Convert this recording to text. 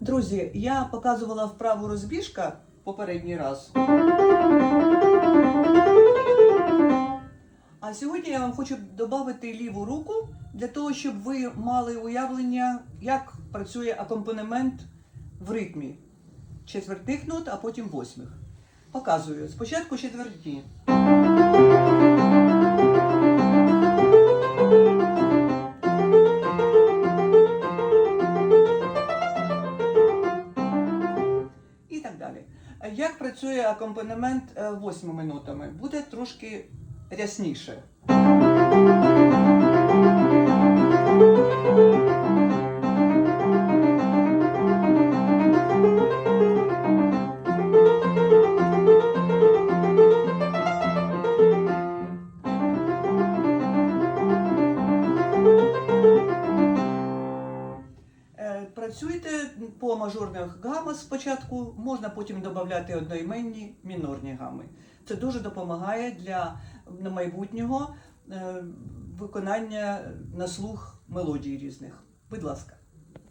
Друзі, я показувала вправу розбіжка попередній раз. А сьогодні я вам хочу додати ліву руку для того, щоб ви мали уявлення, як працює акомпанемент в ритмі четвертих нот, а потім восьмих. Показую. Спочатку четверті. І так далі. Як працює акомпанемент е, восьмими нотами? Буде трошки рясніше. Працюйте по мажорних гамах спочатку, можна потім додати одноіменні мінорні гами. Це дуже допомагає для майбутнього е, виконання на слух мелодій різних. Будь ласка.